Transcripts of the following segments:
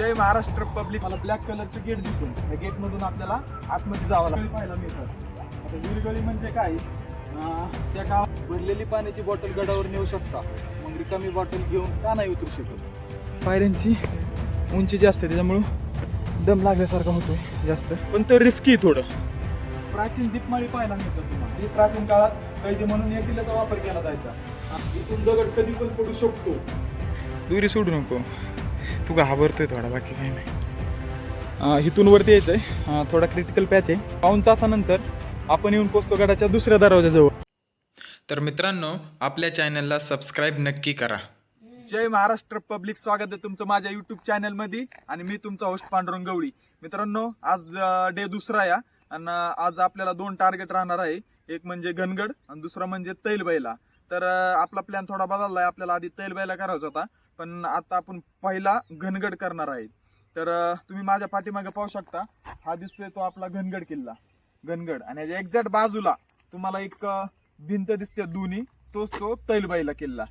जय Maharashtra public. मला black कलरचं gate दिसून या गेट मधून आपल्याला आतमध्ये जावं लागेल पाहायला मिळतात आता विरगळी म्हणजे काय? त्या काळात भरलेली पाण्याची बॉटल गडावर नेऊ शकता. मग रिकामी बॉटल घेऊन का नाही उतरू शकत? पायऱ्यांची उंची जास्त आहे त्याच्यामुळं दम लागल्यासारखा होतोय जास्त. पण तो रिस्की थोडं. प्राचीन दीपमाळी पाहायला मिळतात तुम्हाला. जी प्राचीन काळात कैदी म्हणून या किल्ल्याचा वापर केला जायचा. इथून दगड कधी पण पडू शकतो. दुरी सोडू नको. तू घाबरतोय थोडा बाकी काही नाही. इथून वरती यायचंय. अं, थोडा क्रिटिकल पॅच आहे. पाऊन तासानंतर आपण येऊन पोचतो गडाच्या दुसऱ्या दरवाजाजवळ तर मित्रांनो आपल्या चॅनलला सबस्क्राईब नक्की करा. जय महाराष्ट्र पब्लिक स्वागत आहे तुमचं माझ्या युट्यूब चॅनलमध्ये आणि मी तुमचा होस्ट पांडुरंग गवळी. मित्रांनो आज डे दुसरा या आणि आज आपल्याला दोन टार्गेट राहणार आहे. एक म्हणजे घनगड आणि दुसरा म्हणजे तैलबैला. तर अं, आपला प्लॅन थोडा बदलला आहे आपल्याला आधी तैलबैला करायचा होता. पण आता आपण पहिला घनगड करणार आहे. तर तुम्ही माझ्या पाठीमागे पाहू शकता. हा दिसतोय तो आपला घनगड किल्ला. घनगड. आणि याच्या एक्झॅक्ट बाजूला तुम्हाला एक भिंत दिसते दोन्ही. तोच तो तैलबाईला किल्ला.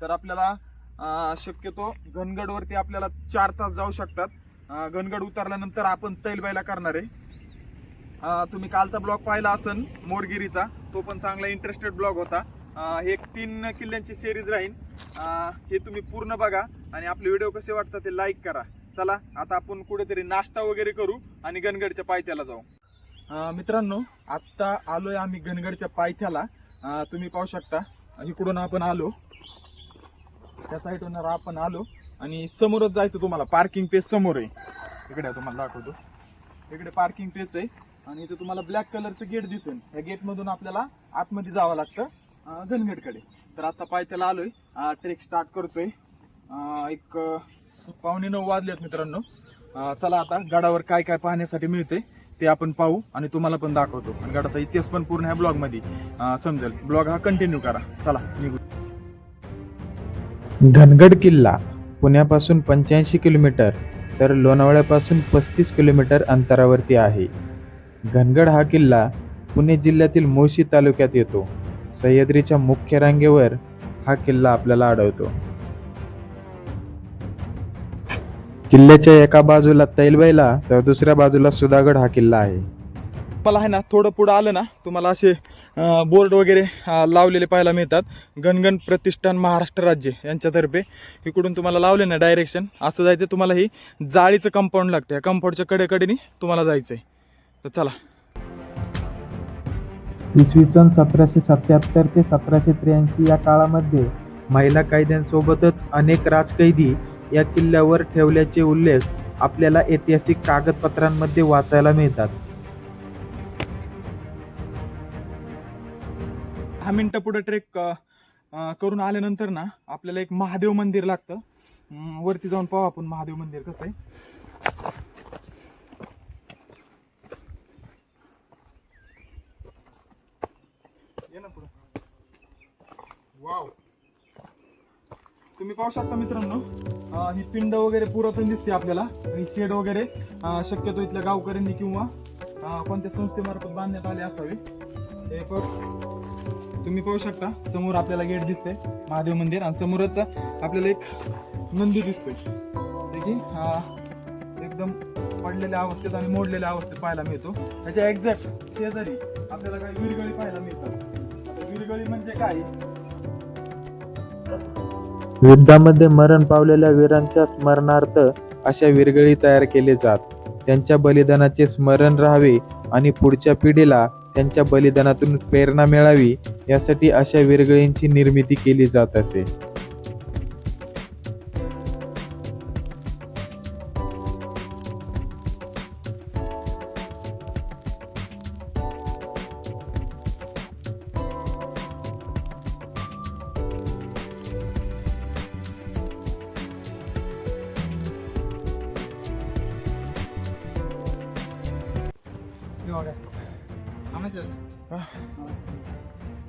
तर आपल्याला शक्यतो घनगडवरती आपल्याला चार तास जाऊ शकतात. घनगड उतरल्यानंतर आपण तैलबाईला करणार आहे. तुम्ही कालचा ब्लॉग पाहिला असेल मोरगिरीचा. तो पण चांगला इंटरेस्टेड ब्लॉग होता. एक तीन किल्ल्यांची सिरीज राहील. हे तुम्ही पूर्ण बघा आणि आपले व्हिडिओ कसे वाटतात ते लाईक करा. चला आता आपण कुठेतरी नाश्ता वगैरे करू आणि गणगडच्या पायथ्याला जाऊ. मित्रांनो आत्ता आलोय आम्ही गणगडच्या पायथ्याला. तुम्ही पाहू शकता इकडून आपण आलो. त्या साईडून आपण आलो आणि समोरच जायचं तुम्हाला. पार्किंग पेस समोर आहे. इकडे तुम्हाला दाखवतो. इकडे पार्किंग पेस आहे. आणि इथं तुम्हाला ब्लॅक कलरचं गेट दिसून या गेटमधून आपल्याला आतमध्ये जावं लागतं. धनगडकडे. तर आता पायथ्याला आलोय. ट्रेक स्टार्ट करतोय. एक पावणे नऊ वाजलेत मित्रांनो. चला आता गडावर काय काय पाहण्यासाठी मिळते ते आपण पाहू आणि तुम्हाला पण दाखवतो. आणि गडाचा इतिहास पण पूर्ण ह्या ब्लॉगमध्ये समजेल. ब्लॉग हा कंटिन्यू करा. चला निघू. धनगड किल्ला पुण्यापासून पंच्याऐंशी किलोमीटर तर लोणावळ्यापासून पस्तीस किलोमीटर अंतरावरती आहे. घनगड हा किल्ला पुणे जिल्ह्यातील मोशी तालुक्यात येतो. सह्याद्रीच्या मुख्य रांगेवर हा किल्ला आपल्याला आढळतो. किल्ल्याच्या एका बाजूला तैलबैला तर दुसऱ्या बाजूला सुधागड हा किल्ला आहे. मला आहे ना थोडं पुढं आलं ना तुम्हाला असे बोर्ड वगैरे लावलेले पाहायला मिळतात. गणगण प्रतिष्ठान महाराष्ट्र राज्य यांच्यातर्फे. इकडून तुम्हाला लावले ना डायरेक्शन असं जायचं तुम्हाला ही जाळीचं कंपाऊंड लागतं. या कंपाऊंडच्या कडेकडेनी तुम्हाला जायचं आहे तर चला. इसवी सन सतराशे सत्याहत्तर ते सतराशे त्र्याऐंशी या काळामध्ये महिला कायद्यांसोबतच अनेक राजकैदी या किल्ल्यावर ठेवल्याचे उल्लेख आपल्याला ऐतिहासिक कागदपत्रांमध्ये वाचायला मिळतात. दहा मिनटं पुढे ट्रेक करून आल्यानंतर ना आपल्याला एक महादेव मंदिर लागतं. वरती जाऊन पाहू आपण महादेव मंदिर कसं आहे ये ना पुढं वाव तुम्ही पाहू शकता मित्रांनो ही पिंड वगैरे पुरातन दिसते आपल्याला. ही शेड वगैरे शक्यतो इथल्या गावकऱ्यांनी किंवा कोणत्या संस्थेमार्फत बांधण्यात आले असावे. हे तुम्ही पाहू शकता समोर आपल्याला गेट दिसते महादेव मंदिर. आणि समोरच आपल्याला एक नंदी दिसतोय. जे की एकदम पडलेल्या अवस्थेत आणि मोडलेल्या अवस्थेत पाहायला मिळतो. त्याच्या एक्झॅक्ट शेजारी आपल्याला काही विरगळी पाहायला मिळतात. विरगळी म्हणजे काय? युद्धामध्ये मरण पावलेल्या वीरांच्या स्मरणार्थ अशा विरगळी तयार केले जात. त्यांच्या बलिदानाचे स्मरण राहावे आणि पुढच्या पिढीला त्यांच्या बलिदानातून प्रेरणा मिळावी यासाठी अशा विरगळींची निर्मिती केली जात असे.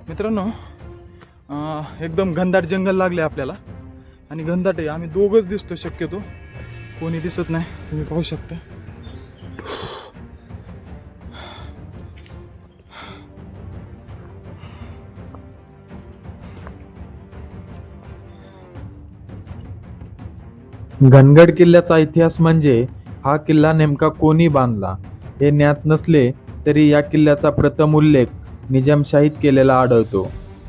मित्रांनो एकदम घनदाट जंगल लागले आपल्याला. आणि घनदाट आहे आम्ही दोघच दिसतो शक्यतो. कोणी दिसत नाही तुम्ही पाहू शकता. घनगड किल्ल्याचा इतिहास म्हणजे हा किल्ला नेमका कोणी बांधला हे ज्ञात नसले तरी या किल्ल्याचा प्रथम उल्लेख निजामशाहीत केलेला आढळतो.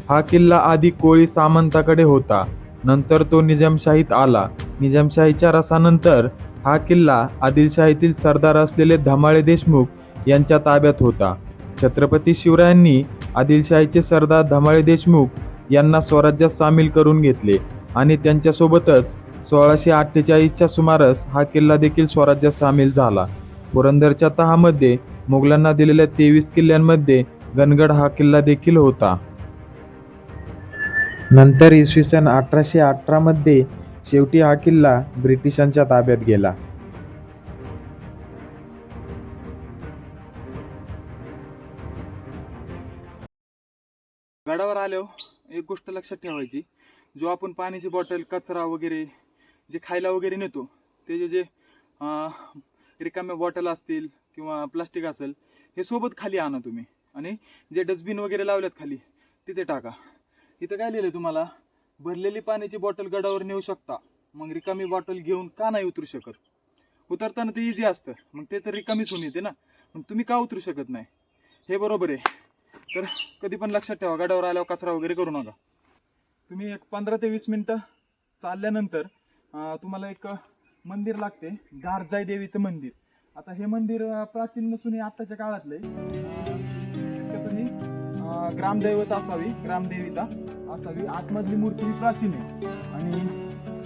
हा किल्ला आधी कोळी सामंताकडे होता. नंतर तो निजामशाहीत आला. निजामशाहीच्या रसानंतर हा किल्ला आदिलशाहीतील सरदार असलेले धमाळे देशमुख यांच्या ताब्यात होता. छत्रपती शिवरायांनी आदिलशाहीचे सरदार धमाळे देशमुख यांना स्वराज्यात सामील करून घेतले आणि त्यांच्यासोबतच सोळाशे अठ्ठेचाळीसच्या सुमारास हा किल्ला देखील स्वराज्यात सामील झाला. पुरंदरच्या तहामध्ये मुघलांना दिलेल्या तेवीस किल्ल्यांमध्ये गणगड हा किल्ला देखील होता. नंतर इसवी सन अठराशे अठरामध्ये शेवटी हा किल्ला ब्रिटिशांच्या ताब्यात गेला. गडावर आलो एक गोष्ट लक्षात ठेवायची. जो आपण पाण्याची बॉटल कचरा वगैरे जे खायला वगैरे नेतो ते जे जे रिकाम्या बॉटल असतील किंवा प्लास्टिक असेल हे सोबत खाली आणा तुम्ही. आणि जे डस्टबिन वगैरे लावल्यात खाली तिथे टाका. इथं काय लिहिलं तुम्हाला? भरलेली पाण्याची बॉटल गडावर नेऊ शकता. मग रिकामी बॉटल घेऊन का नाही उतरू शकत? उतरताना ते इझी असतं. मग ते तर रिकामीच होऊन येते ना? मग तुम्ही का उतरू शकत नाही? हे बरोबर आहे. तर कधी पण लक्षात ठेवा गडावर आल्यावर कचरा वगैरे करू नका. तुम्ही एक पंधरा ते वीस मिनटं चालल्यानंतर तुम्हाला एक मंदिर लागते गारजाई देवीचं मंदिर. आता हे मंदिर अं, प्राचीन नसून हे आत्ताच्या काळातलं आहे. ही अं, ग्रामदैवत असावी ग्रामदेविता असावी. आतमधली मूर्ती ही प्राचीन आहे. आणि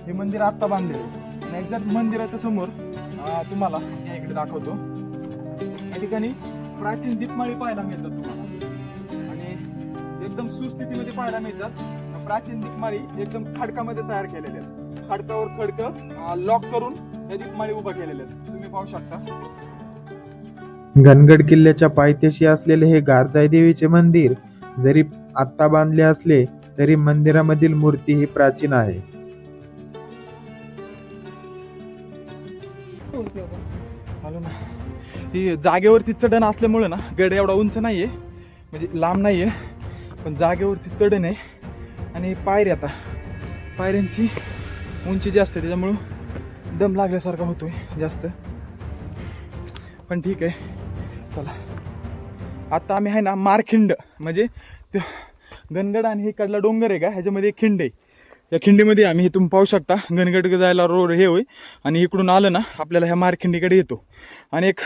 हे मंदिर आत्ता बांधलेलं आहे. आणि एक्झॅक्ट मंदिराच्या समोर अं, तुम्हाला या इकडे दाखवतो. या ठिकाणी प्राचीन दीपमाळी पाहायला मिळतात तुम्हाला. आणि एकदम सुस्थितीमध्ये पाहायला मिळतात. प्राचीन दीपमाळी एकदम खडकामध्ये तयार केलेल्या आहेत. खडकावर खडक लॉक करून या दीपमाळी उभा केलेल्या आहेत. तुम्ही पाहू शकता. घनगड किल्ल्याच्या पायथ्याशी असलेले हे गारजाई देवीचे मंदिर जरी आत्ता बांधले असले तरी मंदिरामधील मूर्ती ही प्राचीन आहे. ही जागेवरती चढण असल्यामुळे ना गड एवढा उंच नाहीये. म्हणजे लांब नाहीये. पण जागेवरची चढण आहे. आणि पायरी आता. पायऱ्यांची उंची जास्त आहे त्याच्यामुळं दम लागल्यासारखा होतोय जास्त. पण ठीक आहे. चला. आता आम्ही आहे ना मारखिंड. म्हणजे ते गणगड आणि हे कडला डोंगर आहे का? ह्याच्यामध्ये एक खिंड आहे. या खिंडीमध्ये आम्ही हे तुम्ही पाहू शकता. गणगड जायला रोड हे होय. आणि इकडून आलं ना आपल्याला ह्या मारखिंडीकडे येतो. आणि एक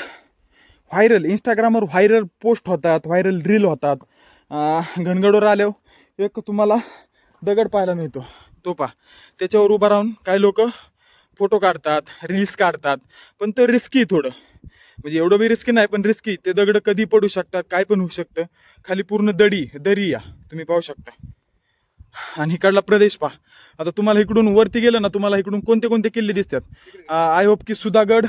व्हायरल इंस्टाग्रामवर व्हायरल पोस्ट होतात व्हायरल रील होतात. घनगडवर आल्यावर एक तुम्हाला दगड पाहायला मिळतो. तो पा त्याच्यावर उभा राहून काही लोक फोटो काढतात रील्स काढतात. पण तो रिस्की थोडं. म्हणजे एवढं बी रिस्की नाही पण रिस्की ते दगड कधी पडू शकतात काय पण होऊ शकतं. खाली पूर्ण दडी दरी या. तुम्ही पाहू शकता. आणि इकडला प्रदेश पहा. आता तुम्हाला इकडून वरती गेलं ना तुम्हाला इकडून कोणते कोणते किल्ले दिसतात? आय होप की सुधागड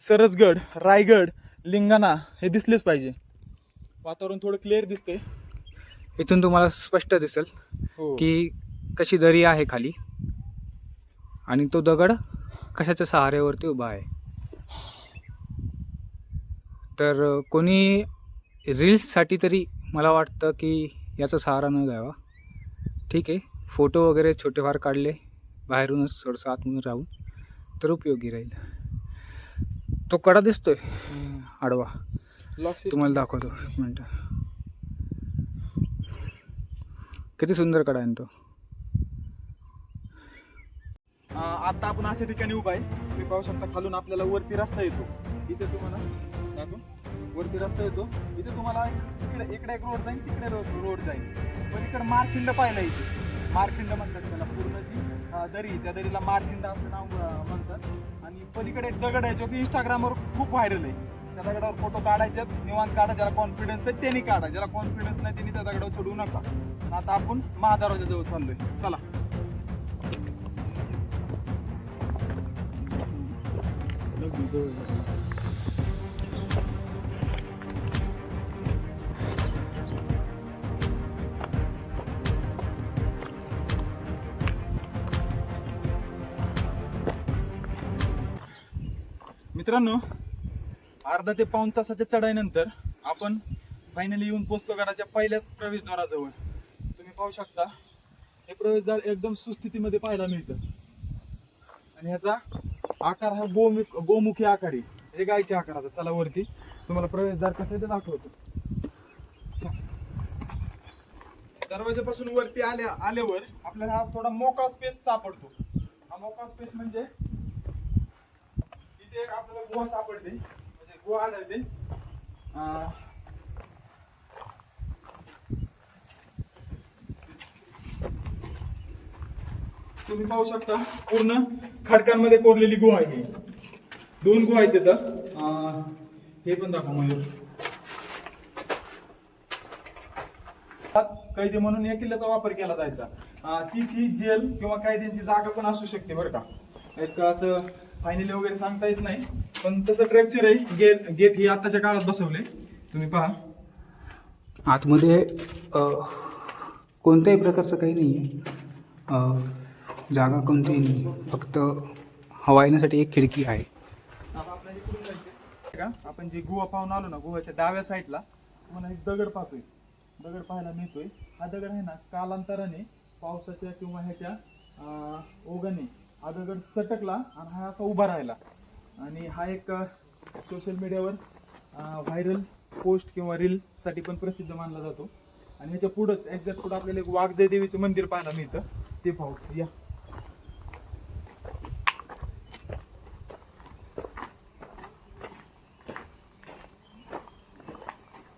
सरसगड रायगड लिंगाणा हे दिसलेच पाहिजे. वातावरण थोडं क्लिअर दिसते इथून तुम्हाला स्पष्ट दिसेल हो. की कशी दरी आहे खाली. आणि तो दगड कशाच्या सहाऱ्यावरती उभा आहे. तर कोणी रील्ससाठी तरी मला वाटतं की याचा सहारा न घ्यावा. ठीक आहे. फोटो वगैरे छोटेफार काढले बाहेरूनच थोडंसं आतमधून राहून तर उपयोगी राहील. तो कडा दिसतोय. आडवा. तुम्हाला दाखवतो. एक मिनटं. किती सुंदर कडा आहे ना तो. आता आपण अशा ठिकाणी उभा आहे. तुम्ही पाहू शकता खालून आपल्याला वरती रस्ता येतो. इथे तुम्हाला दाखव वरती रस्ता येतो. इथे तुम्हाला इकडे इकडे एक रोड जाईल तिकडे रोड जाईल पण इकडे मारखिंड पाहिला इथे मारखिंड म्हणतात त्याला पूर्ण जी दरी त्या दरीला मारखिंड असं नाव म्हणतात. आणि पलीकडे एक दगड आहे जो की इंस्टाग्रामवर खूप व्हायरल आहे. त्या दगडावर फोटो काढायचे निवांत काढा. ज्याला कॉन्फिडन्स आहे त्यांनी काढा. ज्याला कॉन्फिडन्स नाही त्यांनी त्या दगडावर चढू नका. आता आपण महादाराच्या जवळ चाललोय. चला. मित्रांनो अर्धा ते पाऊण तासाच्या चढाईनंतर आपण फायनली येऊन पोचतो घराच्या पहिल्या प्रवेशद्वाराजवळ. तुम्ही पाहू शकता हे प्रवेशद्वार एकदम सुस्थितीमध्ये पाहायला मिळतं. आणि ह्याचा आकार हा गोमुख गोमुखी आकार आहे. म्हणजे गायच्या आकाराचा. चला वरती. तुम्हाला प्रवेशद्वार कसं ते दाखवतो. दरवाजापासून वरती आल्या आल्यावर आपल्याला हा थोडा मोकळा स्पेस सापडतो. हा मोकळा स्पेस म्हणजे तिथे एक आपल्याला गुहा सापडते. म्हणजे गुहा आढळते. तुम्ही पाहू शकता पूर्ण खडकांमध्ये कोरलेली गुहा आहे. दोन गुहा आहेत तिथं. हे पण दाखव मयूर. कैदी म्हणून या किल्ल्याचा वापर केला जायचा. तीच ही जेल किंवा कैद्यांची जागा पण असू शकते बरं का. एक असं फायनली वगैरे सांगता येत नाही. पण तसं ट्रॅक्चर आहे. गेट गेट ही आताच्या काळात बसवले. तुम्ही पहा. आतमध्ये अ, कोणत्याही प्रकारचं काही नाही आहे जागा कोणतीही नाही. फक्त हवा येण्यासाठी एक खिडकी आहे. आता आपल्याला इकडून जायचंय. का? आपण जे गुहा पाहून आलो ना गुहाच्या डाव्या साईडला तुम्हाला एक दगड पाहतोय. दगड पाहायला मिळतोय. हा दगड आहे ना कालांतराने पावसाच्या किंवा ह्याच्या अं, ओघाने हा दगड सटकला आणि हा असा उभा राहिला. आणि हा एक सोशल मीडियावर व्हायरल पोस्ट किंवा रीलसाठी पण प्रसिद्ध मानला जातो. आणि ह्याच्या पुढंच एक्झॅक्ट पुढं आपल्याला एक वाघजय देवीचं मंदिर पाहायला मिळतं. ते पाहू या.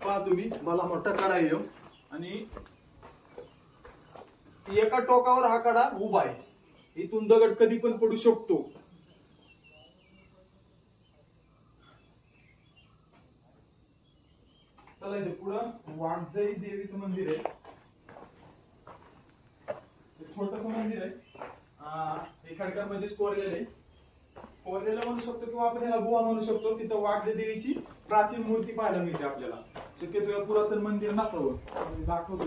पहा तुम्ही मला मोठा कडा येऊ. आणि एका टोकावर हा कडा उभा आहे. इथून दगड कधी पण पडू शकतो. चला इथे पुढं. वाटजाई देवीचं मंदिर आहे. छोटस मंदिर आहे. अं, हे खडकामध्येच कोरलेलं आहे. कोरलेलं म्हणू शकतो किंवा आपण याला गुहा म्हणू शकतो. तिथं वाघ्य देवीची प्राचीन मूर्ती पाहायला मिळते आपल्याला. शक्यतो पुरातन मंदिर नसावं. दाखवतो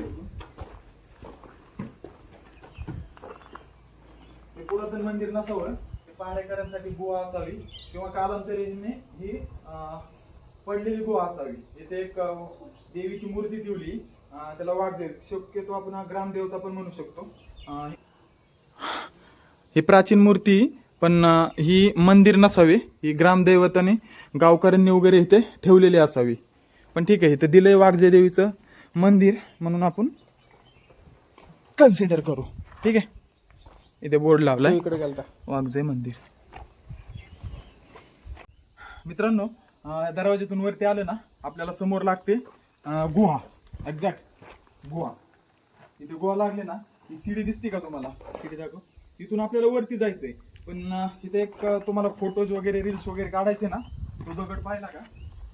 हे पुरातन मंदिर नसावं. ते पहाडेकरांसाठी गुहा असावी. किंवा कालांतराने ही पडलेली गुहा असावी. इथे एक देवीची मूर्ती ठेवली. त्याला वाघ शक्यतो आपण हा ग्रामदेवता पण म्हणू शकतो. ही प्राचीन मूर्ती पण ही मंदिर नसावी. ही ग्रामदैवताने गावकऱ्यांनी वगैरे इथे ठेवलेली असावी. पण ठीक आहे इथं दिलंय वाघजे देवीचं मंदिर म्हणून आपण कन्सिडर करू. ठीक आहे? इथे बोर्ड लावलाय. इकडे गेलता. वाघजे मंदिर. मित्रांनो दरवाज्यातून वरती आलं ना आपल्याला समोर लागते गुहा. एक्झॅक्ट गुहा. इथे गुहा लागले ना ही सीडी दिसते का तुम्हाला? सीडी दाखव. इथून आपल्याला वरती जायचंय. पण इथे एक तुम्हाला फोटोज वगैरे रील्स वगैरे काढायचे ना तो दगड पाहिला का?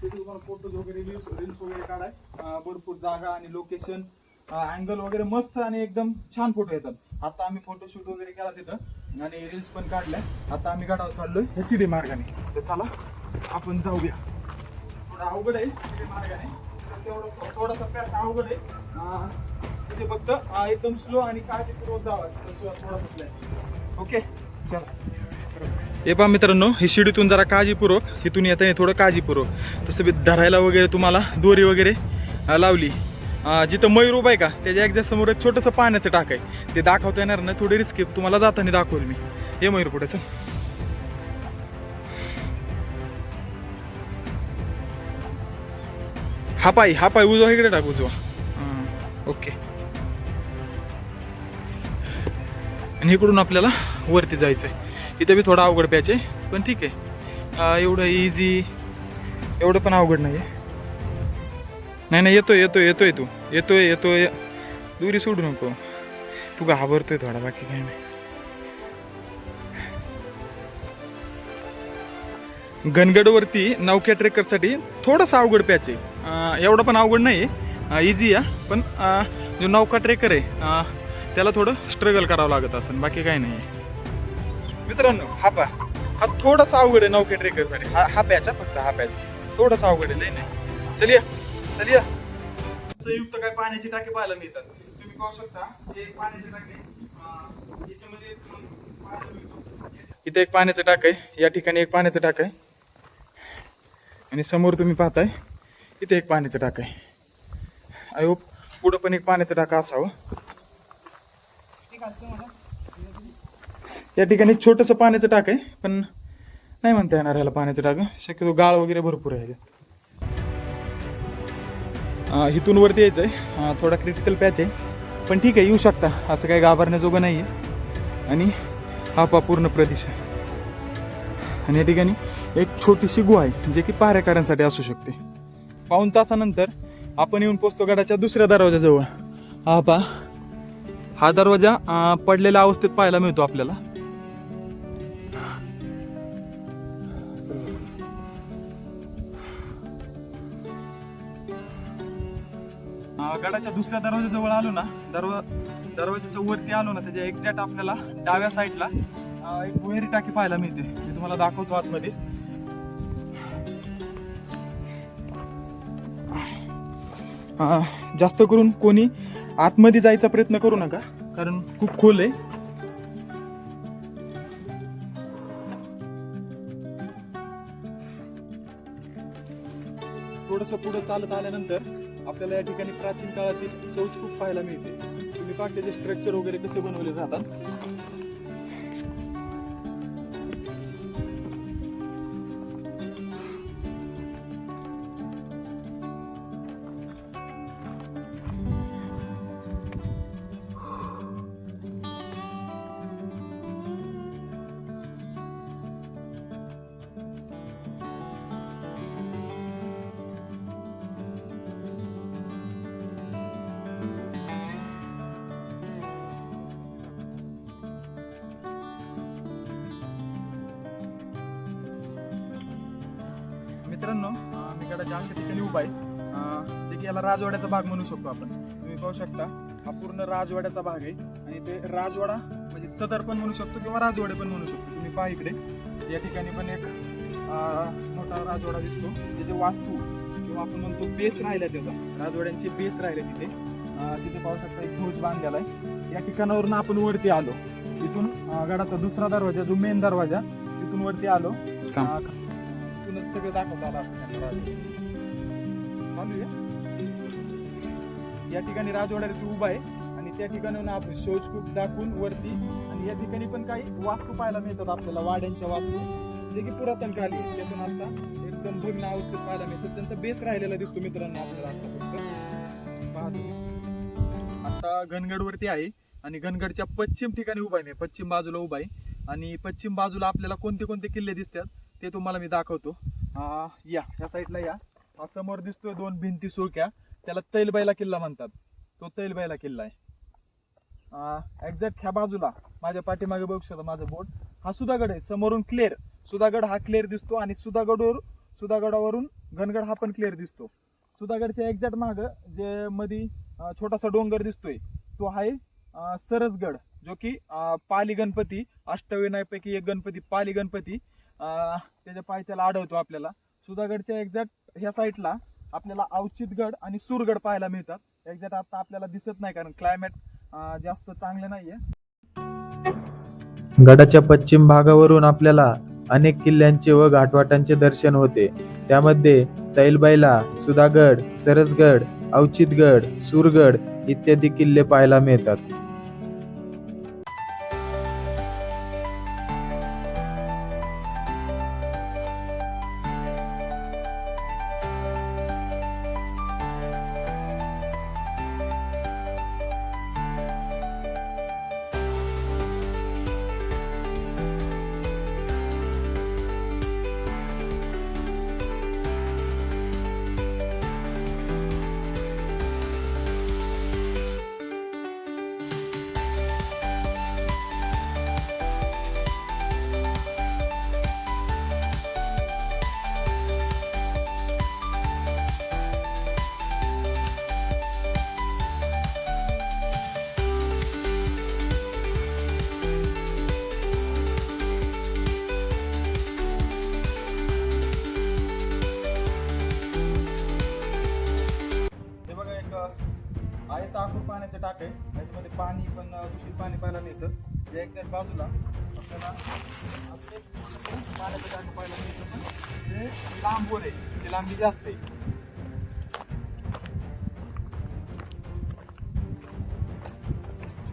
तिथे तुम्हाला फोटोज वगैरे रील्स रील्स वगैरे काढाय भरपूर जागा आणि लोकेशन अँगल वगैरे मस्त आणि एकदम छान फोटो येतात. आता आम्ही फोटोशूट वगैरे केला तिथं. आणि रील्स पण काढल्या. आता आम्ही गडावर चाललोय हे सीडी मार्गाने. तर चला आपण जाऊया. थोडं अवघड आहे सीडी मार्गाने. तेवढं थोडासा पॅच अवघड आहे. तिथे फक्त एकदम स्लो आणि काळजीपूर्वक जावा. थोडासा प्लॅच ओके चला. हे पहा मित्रांनो ही शिडीतून जरा काळजीपूर्वक इथून येताना थोडं काळजीपूर्वक. तसं बी धरायला वगैरे तुम्हाला दोरी वगैरे लावली. जिथं मयूर उभा आहे का त्याच्या एक्झॅक्ट समोर एक छोटंसं पाण्याचं टाक आहे. ते दाखवता येणार नाही थोडी रिस्की तुम्हाला जाताना दाखवल मी. हे मयूर पुढेचं हा पाय हा पाय उजवा इकडे टाक उजवा. ओके. आणि इकडून आपल्याला वरती जायचंय. इथे बी थोडं अवघड प्यायचे आहे पण ठीक आहे. एवढं इझी एवढं पण अवघड नाही आहे नाही नाही येतोय येतोय येतोय तू. येतोय येतोय. दुरी सोडू नको. तू घाबरतोय थोडा बाकी काही नाही. गनगडवरती नौक्या ट्रेकरसाठी थोडंसं अवघड प्याच आहे. एवढं पण अवघड नाही आहे. इझी आहे. पण जो नौका ट्रेकर आहे त्याला थोडं स्ट्रगल करावं लागत असेल बाकी काही नाही मित्रांनो हा पा हा थोडासा अवघड आहे नौके ट्रेकरसाठी. हा हा प्याचा फक्त हा प्याच थोडासा अवघड आहे लई नाही. चलिया चलिया संयुक्त काय पाण्याची टाकी पाहायला मिळतात. तुम्ही पाहू शकता हे पाण्याची टाकी याच्यामध्ये पाहायला मिळतो. इथे एक पाण्याचं टाक आहे. या ठिकाणी एक पाण्याचं टाक आहे. आणि समोर तुम्ही पाहताय इथे एक पाण्याचं टाक आहे. आय होप पुढं पण एक पाण्याचं टाका असावं. या ठिकाणी एक छोटंसं पाण्याचं टाक आहे पण नाही म्हणता येणार ह्याला पाण्याचं टाक. शक्यतो गाळ वगैरे भरपूर आहे ह्याच्यात. इथून वरती यायचं आहे. थोडा क्रिटिकल पॅच आहे. पण ठीक आहे येऊ शकता. असं काही घाबरण्याजोगं नाही आहे आणि हा पा पूर्ण प्रदेश आहे. आणि या ठिकाणी एक छोटीशी गुहा आहे जे की पाहरेकऱ्यांसाठी असू शकते. पाऊन तासानंतर आपण येऊन पोचतो गडाच्या दुसऱ्या दरवाजाजवळ हा पा हा दरवाजा पडलेल्या अवस्थेत पाहायला मिळतो आपल्याला. गडाच्या दुसऱ्या दरवाजाजवळ आलो ना दरवा दरवाजाच्या वरती आलो ना त्याच्या एक्झॅक्ट आपल्याला डाव्या साईडला एक भुहेरी टाकी पाहायला मिळते. मी तुम्हाला दाखवतो आतमध्ये. जास्त करून कोणी आतमध्ये जायचा प्रयत्न करू नका कारण खूप खोल आहे. थोडस पुढे चालत आल्यानंतर आपल्याला या ठिकाणी प्राचीन काळातील शौच खूप पाहायला मिळते. तुम्ही पाहता स्ट्रक्चर वगैरे कसे बनवले राहतात? अं, मी गडाच्या अशा ठिकाणी उभा आहे. जे की याला राजवाड्याचा भाग म्हणू शकतो आपण. तुम्ही पाहू शकता हा पूर्ण राजवाड्याचा भाग आहे. आणि ते राजवाडा म्हणजे सदर पण म्हणू शकतो किंवा राजवाडे पण म्हणू शकतो. तुम्ही पहा इकडे. या ठिकाणी पण एक मोठा राजवाडा दिसतो. ज्याचे वास्तू किंवा आपण म्हणतो बेस राहिला त्याचा. राजवाड्यांचे बेस राहिले तिथे. तिथे पाहू शकता एक ध्वज बांधलेला आहे. या ठिकाणावरून आपण वरती आलो. इथून अं, गडाचा दुसरा दरवाजा जो मेन दरवाजा तिथून वरती आलो. इथूनच सगळं दाखवता आलं. चालू आहे या ठिकाणी राजवाड्यावरती उभा आहे आणि त्या ठिकाणाहून आपण शौचकूप दाखवून वरती आणि या ठिकाणी पण काही वास्तू पाहायला मिळतात आपल्याला वाड्यांच्या वास्तू जे की पुरातन काली आहेत. त्यातून आता एकदम भग्न अवस्थेत पाहायला मिळतात. त्यांचा बेस राहिलेला दिसतो मित्रांनो आपल्याला आता फक्त आता घनगडवरती आहे आणि घनगडच्या पश्चिम ठिकाणी उभा आहे. मी पश्चिम बाजूला उभा आहे. आणि पश्चिम बाजूला आपल्याला कोणते कोणते किल्ले दिसतात ते तुम्हाला मी दाखवतो. या या साईडला या. हा समोर दिसतोय दोन भिंती सुळक्या. त्याला तैलबाईला किल्ला म्हणतात. तो तैलबाईला किल्ला आहे. एक्झॅक्ट ह्या बाजूला माझ्या पाठीमागे बघू शकता माझं बोट हा सुधागड आहे. समोरून क्लिअर सुधागड हा क्लिअर दिसतो आणि सुधागडवर सुधागडावरून घनगड हा पण क्लिअर दिसतो. सुधागडच्या एक्झॅक्ट माग जे मधी छोटासा डोंगर दिसतोय तो आहे सरसगड जो की पाली गणपती अष्टविनायपैकी एक गणपती पाली गणपती अं, त्याच्या पायथ्याला आढळतो आपल्याला. सुधागडच्या एक्झॅक्ट ह्या साईडला आपल्याला अवचितगड आणि सुरगड पाहायला मिळतात. एक्झॅक्ट आता आपल्याला दिसत नाही कारण क्लायमेट जास्त चांगलं नाहीये. गडाच्या पश्चिम भागावरून आपल्याला अनेक किल्ल्यांचे व घाटवाटांचे दर्शन होते. त्यामध्ये तैलबैला सुधागड सरसगड अवचितगड सुरगड इत्यादी किल्ले पाहायला मिळतात. दूषित पाणी पाहायला मिळतं. या एक्झॅक्ट बाजूला आपल्याला पाण्याचं टाकं पाहायला मिळतं ते लांबवर आहे. त्याची लांबी जास्त आहे.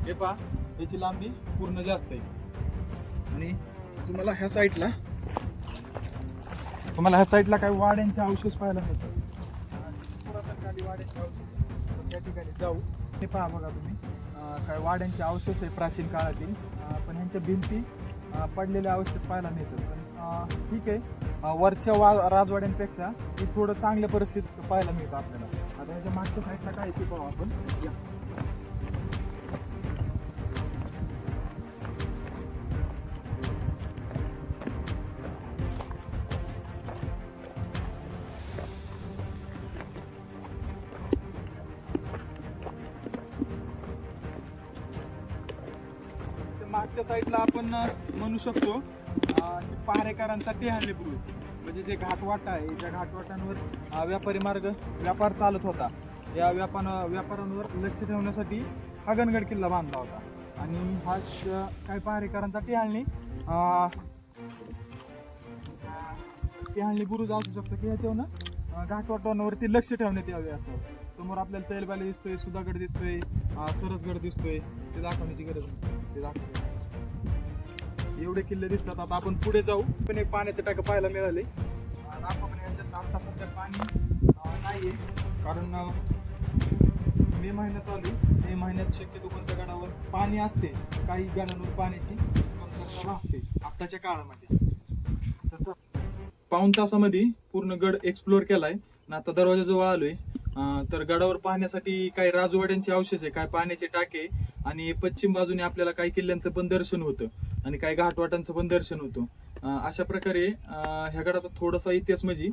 हे पहा याची लांबी पूर्ण जास्त आहे. आणि तुम्हाला ह्या साईडला तुम्हाला ह्या साईडला काही वाड्यांचे अवशेष पाहायला मिळतात पुरातन काही वाड्यांचे अवशेष त्या ठिकाणी जाऊ. हे पहा बघा तुम्ही. काय वाड्यांचे अवशेष आहे प्राचीन काळातील. पण ह्यांच्या भिंती पडलेल्या अवशेष पाहायला मिळतात. पण ठीक आहे. वरच्या वा राजवाड्यांपेक्षा ही थोडं चांगल्या परिस्थितीत पाहायला मिळतं आपल्याला. आता ह्याच्या मागच्या साईडला काय ते पाहू आपण. मागच्या साईडला आपण म्हणू शकतो अं, की पारेकरांचा म्हणजे जे घाटवाटा आहे ज्या घाटवाटांवर व्यापारी मार्ग व्यापार चालत होता. या व्यापार व्यापारांवर लक्ष ठेवण्यासाठी हा गणगड किल्ला बांधला होता. आणि हा श- काय पारेकरांचा टेहाळणी टेहाळणी बुरुज असू शकतो की ह्याच्यावर घाटवाटांवरती लक्ष ठेवण्यात यावे असं. समोर आपल्याला तैलबाले दिसतोय सुधागड दिसतोय सरसगड दिसतोय. ते दाखवण्याची गरज नाही. ते दाखवतो. एवढे किल्ले दिसतात आता आपण पुढे जाऊ. पण एक पाण्याचे टाकं पाहायला मिळाले. याच्यात आता सध्या पाणी नाही कारण मे महिना चालू आहे. मे महिन्यात शक्यतो कोणत्या गडावर पाणी असते काही गडांवर पाण्याची कमतरता असते आत्ताच्या काळामध्ये. त्याचा पाऊण तासामध्ये पूर्ण गड एक्सप्लोअर केलाय. आणि आता दरवाजाजवळ आलोय. तर गडावर पाहण्यासाठी काही राजवाड्यांचे अवशेष आहे काय पाण्याचे टाके आणि पश्चिम बाजूने आपल्याला काही किल्ल्यांचं पण दर्शन होतं आणि काही घाटवाटांचं पण दर्शन होतं. अशा प्रकारे ह्या गडाचा थोडासा इतिहास म्हणजे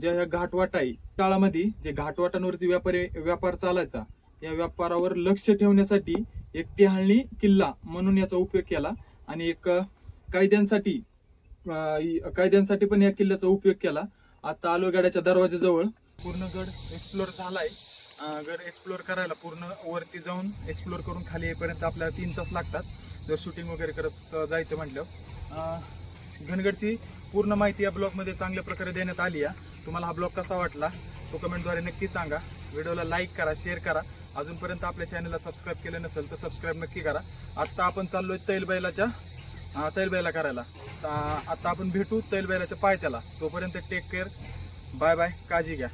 ज्या ह्या घाटवाट आहे काळामध्ये जे घाटवाटांवरती व्यापारी व्यापार चालायचा या व्यापारावर लक्ष ठेवण्यासाठी एक टेहाळणी किल्ला म्हणून याचा उपयोग केला आणि एक कायद्यांसाठी कायद्यांसाठी पण या किल्ल्याचा उपयोग केला. आता आलो गडाच्या दरवाजाजवळ. पूर्ण गड एक्सप्लोर झालाय. अं, एक्सप्लोअर एक्सप्लोर करायला पूर्ण वरती जाऊन एक्सप्लोर करून खाली येईपर्यंत आपल्याला तीन तास लागतात. जर शूटिंग वगैरे करत जायचं म्हटलं. घनगडची पूर्ण माहिती या ब्लॉगमध्ये चांगल्या प्रकारे देण्यात आली आहे. तुम्हाला हा ब्लॉग कसा वाटला तो कमेंटद्वारे नक्की सांगा. व्हिडिओला लाईक करा शेअर करा. अजूनपर्यंत आपल्या चॅनलला सबस्क्राईब केलं नसेल तर सबस्क्राईब नक्की करा. आत्ता आपण चाललो आहे तैलबैलाच्या तैलबैला करायला. तर आपण भेटू तैलबैलाच्या पायथ्याला. तोपर्यंत टेक केअर बाय बाय काळजी घ्या.